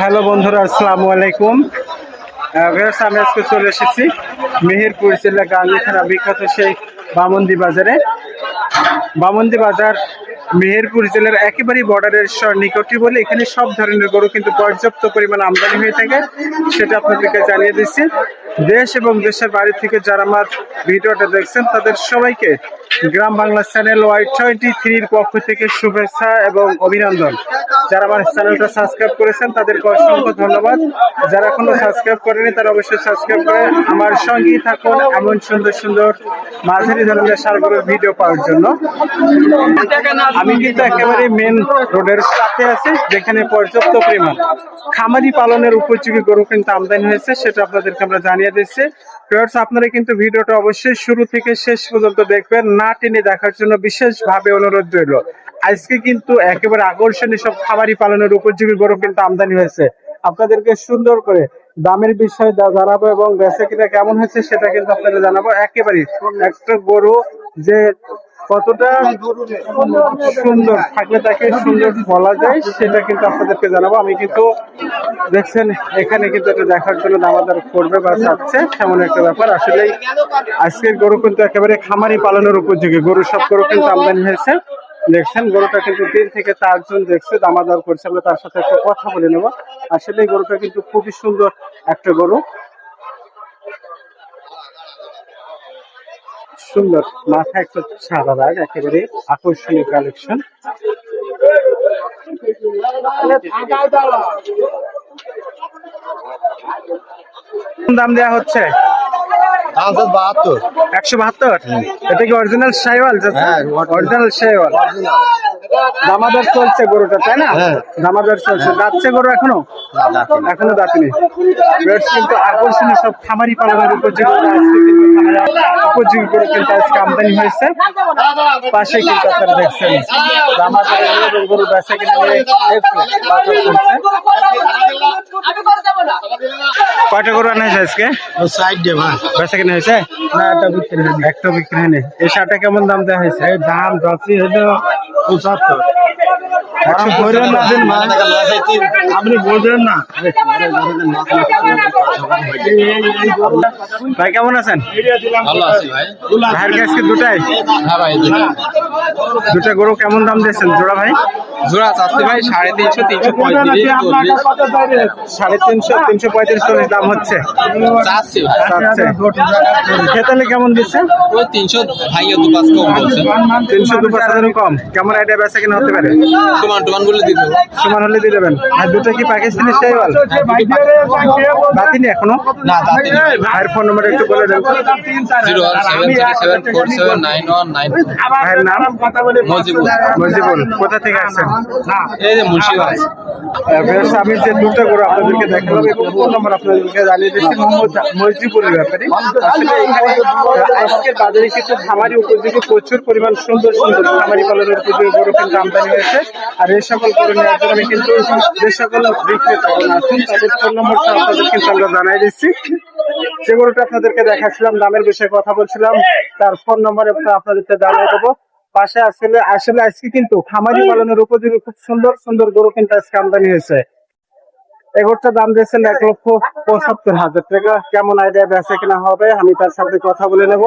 Hello বন্ধুরা, আসসালামু আলাইকুম। আমি আজকে চলে এসেছি মেহেরপুর জেলা গাঙ্গি থানা বিখ্যাত সেই বামন্দি বাজারে। বামন্দি বাজার মেহেরপুর জেলার একেবারেই বর্ডারের নিকটে বলে এখানে সব ধরনের গরু কিন্তু পর্যাপ্ত পরিমাণ আমদানি হয়ে থাকে, সেটা আপনাদেরকে জানিয়ে দিচ্ছি। দেশ এবং দেশের বাড়ি থেকে যারা আমার ভিডিওটা দেখছেন, তাদের সবাইকে Gram Bangla channel Y twenty থ্রির পক্ষ থেকে শুভেচ্ছা এবং অভিনন্দন। যারা আমার চ্যানেলটা সাবস্ক্রাইব করেছেন, তাদেরকে অসংখ্য ধন্যবাদ। যারা এখনও সাবস্ক্রাইব করেনি তারা অবশ্যই সাবস্ক্রাইব করে আমার সঙ্গেই থাকুন এমন সুন্দর সুন্দর মাঝারি ধরনের সারগুলোর ভিডিও পাওয়ার জন্য। আমি কিন্তু একেবারে মেন রোডের সাথে আছি, যেখানে পর্যাপ্ত পরিমাণ। খামারি পালনের উপযোগী গরু কিন্তু আমদানি হয়েছে, সেটা আপনাদেরকে আমরা জানিয়ে দিচ্ছি। ভিউয়ার্স আপনারা কিন্তু ভিডিওটা অবশ্যই শুরু থেকে শেষ পর্যন্ত দেখবেন। না টেনে দেখার জন্য বিশেষভাবে অনুরোধ রইল। আজকে কিন্তু একেবারে আকর্ষণীয় সব খাবারই পালনের উপযোগী গরু কিন্তু আমদানি হয়েছে। আপনাদেরকে সুন্দর করে দামের বিষয়ে জানাব এবং বেচা কিনা কেমন হয়েছে সেটা কিন্তু আপনাদের জানাব। একেবারেই একটা গরু যে কতটা সুন্দর থাকলে তাকে সুন্দর বলা যায়, সেটা কিন্তু আপনাদেরকে জানাব। আমি কিন্তু দেখছেন, এখানে কিন্তু এটা দেখার জন্য দামাদার করবে বা চাচ্ছে তেমন একটা ব্যাপার। আসলে আজকের গরু কিন্তু একেবারে খামারি পালনের উপযোগী। গরু সব গরু কিন্তু আমদানি হয়েছে। দেখছেন, গরুটা কিন্তু তিন থেকে চারজন দেখছে, দামাদার করছে। আমরা তার সাথে একটা কথা বলে নেব। আসলে গরুটা কিন্তু খুবই সুন্দর একটা গরু। সুন্দর মাথা একটা সাদা দাগ একেবারে আকর্ষণীয় কালেকশন দাম দেয়া হচ্ছে? একশো বাহাত্তর? এটা কি অরিজিনাল শাইওয়াল? হ্যাঁ, অরিজিনাল শাইওয়াল। দামাদার চলছে গরুটা তাই না? হ্যাঁ। দামাদার চলছে। দাঁতছে গরু এখনও? এখনও দাঁতিনি কিন্তু আকর্ষণীয় সব খামারি পালনের উপযোগী উপযোগী গরু কিন্তু আজকে আমদানি হয়েছে। পাশে কিন্তু আপনারা দেখছেন দামাদার গরু বেচা। কয়টা গরু আনা হয়েছে আজকে? সাইড দে ভাই বেচা কিনে হয়েছে? না একটা বিক্রি হয়নি। একটা বিক্রি হয়নি। এই শার্টটা কেমন দাম দেওয়া হয়েছে? দাম যাচ্ছি হলো পঁচাত্তর একশো ধরে না দিন মা। আপনি বলবেন না। ভাই কেমন আছেন? ভালো আছি ভাই। ভাইয়ের কাছে দুটাই? হ্যাঁ ভাই দুটো। দুটা গরু কেমন দাম দিয়েছেন? জোড়া ভাই? জোড়া চাচ্ছি ভাই সাড়ে তিনশো তিনশো পঁয়ত্রিশ। সাড়ে তিনশো তিনশো পঁয়ত্রিশ চল্লিশ দাম হচ্ছে। চাচ্ছি চাচ্ছে। খেতালে কেমন দিচ্ছে? ওই তিনশো ভাইয়া দু পাঁচ কম বলছে। তিনশো দু পাঁচ হাজারও কম। কেমন আইডিয়া বেচা কিনা হতে পারে? টুমান বলে দিত সমান হলে দিয়ে দেবেন। আর দুটো কি পাকিস্তানি শাইওয়াল বাতিনি এখনও? না দাঁতি ভাইয়ের ফোন নম্বর একটু বলে দেন। Zero one seven seven four seven nine one nine ভাইয়ের নাম? মজিবুল। মজিবুল। কোথা থেকে আসছেন? এই যে মুন্সিগঞ্জ আমি যে দুটো গরু আপনাদেরকে দেখালাম এবং ফোন নম্বর আপনাদেরকে জানিয়ে দিচ্ছি মোহাম্মদ মজিবুলের ব্যাপারে। আসলে এখানে আজকের বাজারে খামারি উপযোগী প্রচুর পরিমাণ সুন্দর সুন্দর খামারি পালনের উপযোগী গরু কিন্তু আমদানি হয়েছে। আর এই সকল গরু নেওয়ার জন্য আমি কিন্তু যে সকল বিক্রেতাগণ আছেন তাদের ফোন নম্বরটা আপনাদের কিন্তু আমরা জানাই দিচ্ছি। যে গরুটা আপনাদেরকে দেখাচ্ছিলাম দামের বিষয়ে কথা বলছিলাম তার ফোন নম্বর আপনাদেরকে জানিয়ে দেবো। পাশে আসলে আসলে আজকে কিন্তু খামারি পালনের উপযোগী খুব সুন্দর সুন্দর গরু কিন্তু আজকে আমদানি হয়েছে। এগুলোর দাম দিয়েছেন এক লক্ষ পঁচাত্তর হাজার টাকা। কেমন আইডিয়া বেচা কিনা হবে? আমি তার সাথে কথা বলে নেব।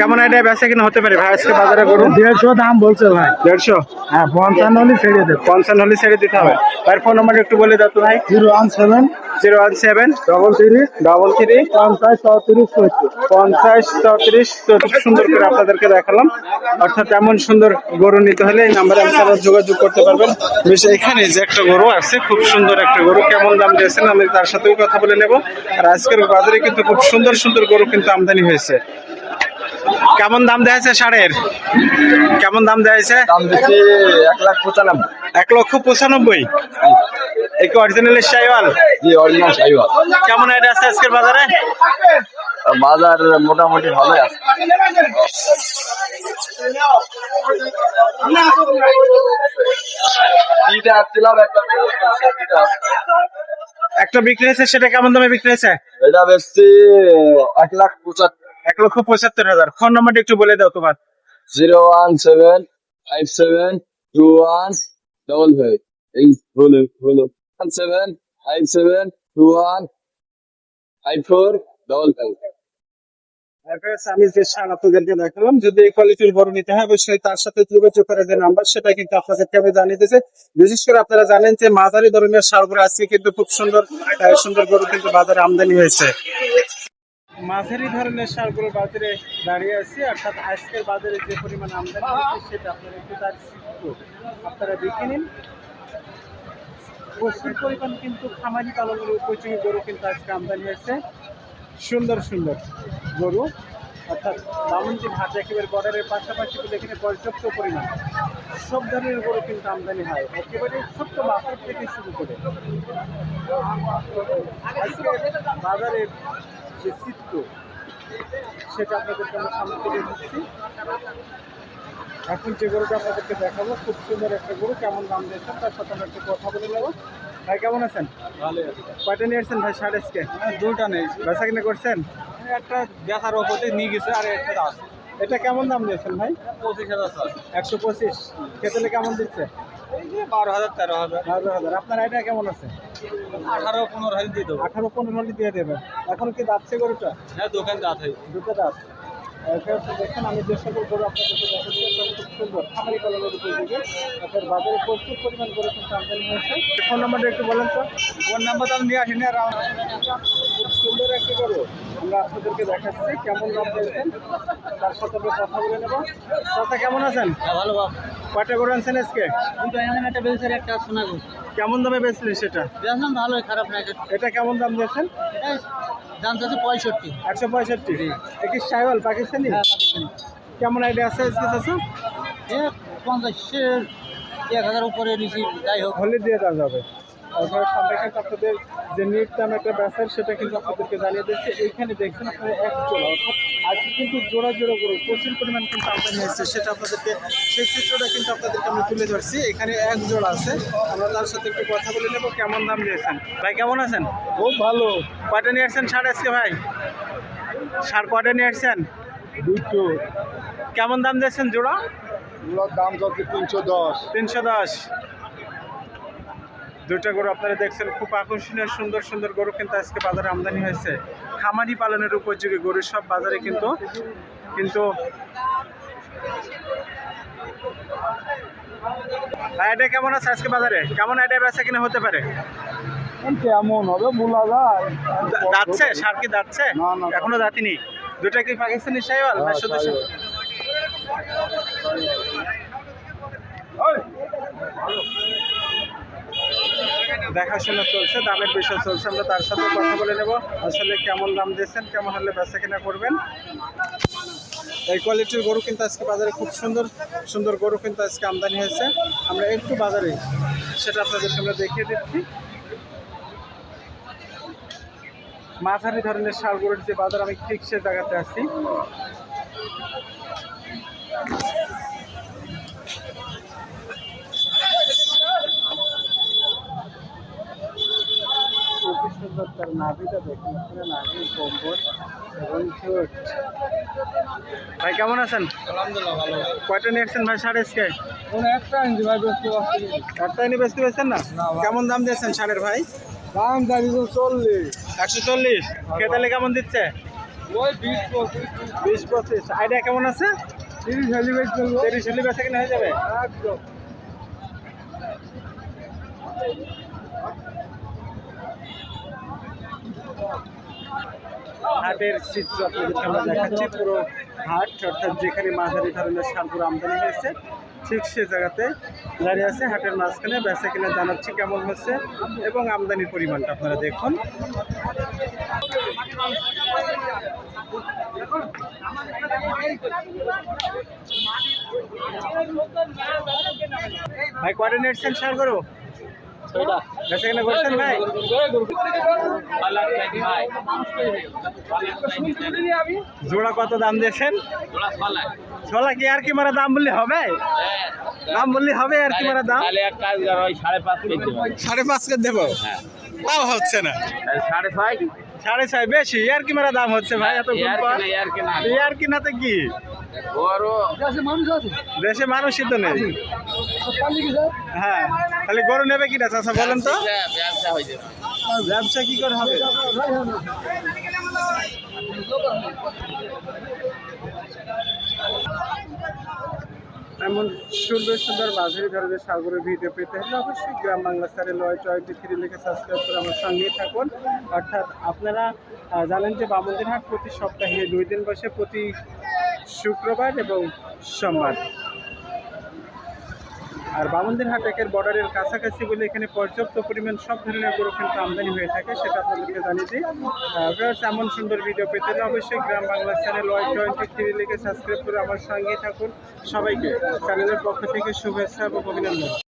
কেমন আইডিয়া বেচা কিনা হতে পারে ভাই আজকে বাজারে গরু? দেড়শো দাম বলছে ভাই। দেড়শো? হ্যাঁ পঞ্চান্ন হলে ছেড়ে দেব। পঞ্চান্ন হলে ছেড়ে দিতে হবে। ভাইয়ের ফোন নাম্বার একটু বলে দাও তো ভাই। Zero one seven zero one seven double three double three পঞ্চাশ চৌত্রিশ সত্তর পঞ্চাশ চৌত্রিশ চৌত্রিশ। সুন্দর করে আপনাদেরকে দেখালাম। অর্থাৎ এমন সুন্দর গরু নিতে হলে এই নাম্বারে আপনারা যোগাযোগ করতে পারবেন। বেশ এখানে যে একটা গরু আছে খুব সুন্দর একটা গরু। কেমন দাম দিয়েছেন আমি তার সাথেও কথা বলে নেব। আর আজকের বাজারে কিন্তু খুব সুন্দর সুন্দর গরু কিন্তু আমদানি হয়েছে। কেমন দাম দেওয়া হয়েছে ষাঁড়ের কেমন দাম দেওয়া হয়েছে এক লাখ পঁচানব্বই। এক লক্ষ পঁচানব্বই। এই কি অরিজিনাল শাইওয়াল জি অরিজিনাল সাইওয়াল। কেমন এটা আছে আজকের বাজারে? বাজার মোটামুটি ভালোই আছে। আসছিলাম একটা একটা বিক্রি হয়েছে সেটা কেমন দামে বিক্রি হয়েছে? এটা বেচছি এক লাখ পঁচাত্তর। এক লক্ষ পঁচাত্তর হাজার। ফোন নাম্বারটা একটু বলে দাও তোমার। Zero one seven five seven two one double five. এই হলো হলো। One seven five seven two one five four double five. আমি যে সার দেখালাম, যদি এই কোয়ালিটির গরু নিতে হয়, অবশ্যই তার সাথে যোগাযোগ করে যে নাম্বার সেটা কিন্তু আপনাদেরকে আমি জানিয়ে দিতেছি বিশেষ করে আপনারা জানেন যে মাঝারি ধরনের সারগুলো আজকে কিন্তু খুব সুন্দর সুন্দর গরু কিন্তু বাজারে আমদানি হয়েছে। মাঝারি ধরনের সারগুলো বাজারে দাঁড়িয়ে আছে, অর্থাৎ আজকের বাজারে যে পরিমাণ আমদানি হয়েছে, সেটা আপনারা একটু তার আপনারা দেখে নিন। প্রচুর পরিমাণ কিন্তু খামারি পালনের উপযোগী গরু কিন্তু আজকে আমদানি হয়েছে। সুন্দর সুন্দর। গরু, অর্থাৎ বামনটি হাট একেবারে বর্ডারের পাশাপাশি কিন্তু এখানে পর্যাপ্ত পরিমাণ। সব ধরনের গরু কিন্তু আমদানি হয়, একেবারে ছোট্ট বাছর থেকে শুরু করে। আজকে বাজারের যে চিত্র, সেটা আপনাদেরকে আমরা সামনে দিচ্ছি এখন যে গরুটা আপনাদেরকে দেখাবো, খুব সুন্দর একটা গরু, কেমন দাম দিয়েছেন, তার সাথে আমরা একটু কথা বলে নেব। ভাই কেমন আছেন? ভালো আছে। কয়টা নিয়ে এসছেন ভাই সাড়ে আজকে? দুটা নেই বেচা কিনে করছেন? একটা বেচার ওপরে নিয়ে গেছে আর একটা আছে। এটা কেমন দাম দিয়েছেন ভাই? পঁচিশ হাজার একশো পঁচিশ। খেতেলে কেমন দিচ্ছে? বারো হাজার তেরো হাজার। বারো হাজার। আপনার আইডিয়া কেমন আছে? আঠারো পনেরো হাজার দিয়ে দেবো। আঠারো পনেরো হলে দিয়ে দেবেন। এখন কি দাচ্ছে গরুটা? হ্যাঁ দোকান দাঁত হয় দুটো দাঁত। দেখেন আমি যে সকল গরু আপনাদেরকে দেখাচ্ছি খুব সুন্দর। খামারি কলমের উপযোগী আপনার বাজারে প্রচুর পরিমাণ গরু কিন্তু আমদানি হয়েছে। ফোন নাম্বারটা একটু বলেন তো। ফোন নাম্বার আমি নিয়ে আসিনি আর খুব সুন্দর একটি গরু। আমরা আপনাদেরকে দেখাচ্ছি কেমন দাম পেয়েছেন তার সাথে আমরা কথা বলে নেব। চাচা কেমন আছেন? ভালো বাপ কয়টা গরু আনছেন আজকে? একটা বেলসের একটা শোনা গো কেমন দামে বেচলেন সেটা? বেচলাম ভালোই খারাপ না। এটা কেমন দাম দিয়েছেন? দাম চাচ্ছে পঁয়ষট্টি। একশো পঁয়ষট্টি। একই সাইওয়াল পাকিস্তানি? কেমন আইডিয়া আছে আজকে চাচা? এ পঞ্চাশ এক হাজার উপরে নিচে যাই হোক। হলে দিয়ে দেওয়া যাবে। তারপরে সামনে আপনাদের যে নিট দাম একটা ব্যাসার সেটা কিন্তু আপনাদেরকে জানিয়ে দিচ্ছে। এইখানে দেখছেন আপনারা এক জোড়া অর্থাৎ আজকে কিন্তু জোড়া জোড়া করে প্রচুর পরিমাণ কিন্তু আমদানি হয়েছে সেটা আপনাদেরকে সেই চিত্রটা কিন্তু আপনাদেরকে আমি তুলে ধরছি। এখানে এক জোড়া আছে আমরা তার সাথে একটু কথা বলে নেব কেমন দাম দিয়েছেন? ভাই কেমন আছেন? খুব ভালো। কয়টা নিয়ে আসছেন সার আজকে ভাই? সার কয়টা নিয়ে আসছেন? দুটো। কেমন দাম দিয়েছেন জোড়া? দাম যাচ্ছে তিনশো দশ। তিনশো দশ। দুইটা গরু আপনারা দেখছেন খুব আকর্ষণীয় সুন্দর সুন্দর গরু কিন্তু আজকে বাজারে আমদানি হয়েছে। খামারি পালনের উপযোগী গরু সব বাজারে কিন্তু কিন্তু আইডিয়া কেমন আছে আজকে বাজারে? কেমন আইডিয়া বেচা কিনা হতে পারে? কেমন হবে বলা যায়। দাঁতছে? সার কি দাঁতছে। এখনও দাঁতিনি? দুটা কি পাকিস্তানি সাইওয়াল না হ্যাঁ, শুধু সাইওয়াল। দেখাশোনা চলছে, দামের বিষয় চলছে, আমরা তার সাথে কথা বলে নেব। আসলে কেমন দাম দিয়েছেন, কেমন হলে বেচা কিনা করবেন? এই কোয়ালিটির গরু কিন্তু আজকে বাজারে খুব সুন্দর সুন্দর গরু কিন্তু আজকে আমদানি হয়েছে। আমরা একটু বাজারে, সেটা আপনাদের সামনে দেখিয়ে দিচ্ছি। মাঝারি ধরনের সার গরুর যে বাজার, আমি ঠিক সে জায়গাতে আছি খুবই সুন্দর তার নাভিটা দেখুন আসলে নাভি কম্বর এবং চোট ভাই কেমন আছেন? আলহামদুলিল্লাহ ভালো কয়টা নিয়ে আসছেন ভাই সাড়ে আজকে? একটা ইঞ্জি ভাই ব্যস্ত একটাই নিয়ে বেচতে পেরেছেন না? কেমন দাম দিয়েছেন সারের ভাই? দাম দাঁড়িয়ে চল্লিশ। একশো চল্লিশ। খেতালে কেমন দিচ্ছে? ওই বিশ পঁচিশ। বিশ পঁচিশ। আইডিয়া কেমন আছে? তিরিশ চলবো। তিরিশ হলে বেচা কিনা হয়ে যাবে? একদম। হাটের চিত্র আপনাদেরকে আমরা দেখাচ্ছি। পুরো হাট, অর্থাৎ যেখানে মাঝারি ধরনের সারগুলো আমদানি হয়েছে, ঠিক সে জায়গাতে দাঁড়িয়ে আছে হাটের মাঝখানে। বেচা কিনা জানাচ্ছি কেমন হচ্ছে এবং আমদানির পরিমাণটা আপনারা দেখুন। ভাই কয়টা নেটছেন সার করো। বেচা কিনা করছেন ভাই জোড়া কত দাম দিয়েছেন? ছোলা কি আর কি মারা দাম বললে হবে? দাম বললে হবে আর কি মারা দাম? এক কাজ কর সাড়ে পাঁচ কেজি দেবো। করে তাও হচ্ছে না। সাড়ে ছয় সাড়ে ছয় বেশি ইয়ার কি মারা দাম হচ্ছে ভাই এত ইয়ার কি কি কিনাতে কি? দেশে মানুষই তো নেই। হ্যাঁ তাহলে গরু নেবে কিনা চাচা বলেন তো? ব্যবসা ব্যবসা কি করে হবে? এমন সুন্দর সুন্দর মাঝারি ধরনের সাগরের ভিডিও পেতে হলে অবশ্যই গ্রাম বাংলা স্টারে লয় টোয়েন্টি থ্রি লিখে সাবস্ক্রাইব করে আমার সঙ্গেই থাকুন। অর্থাৎ আপনারা জানেন যে বামন্দির হাট প্রতি সপ্তাহে দুই দিন বসে প্রতি শুক্রবার এবং সোমবার। আর বামন্দির হাট একের বর্ডারের কাছাকাছি বলে এখানে পর্যাপ্ত পরিমাণ সব ধরনের গরু কিন্তু আমদানি হয়ে থাকে, সেটা আপনাদেরকে জানিয়ে দিই। এমন সুন্দর ভিডিও পেতে হলে অবশ্যই Gram Bangla channel Y twenty three লিখে সাবস্ক্রাইব করে আমার সঙ্গেই থাকুন। সবাইকে চ্যানেলের পক্ষ থেকে শুভেচ্ছা এবং অভিনন্দন।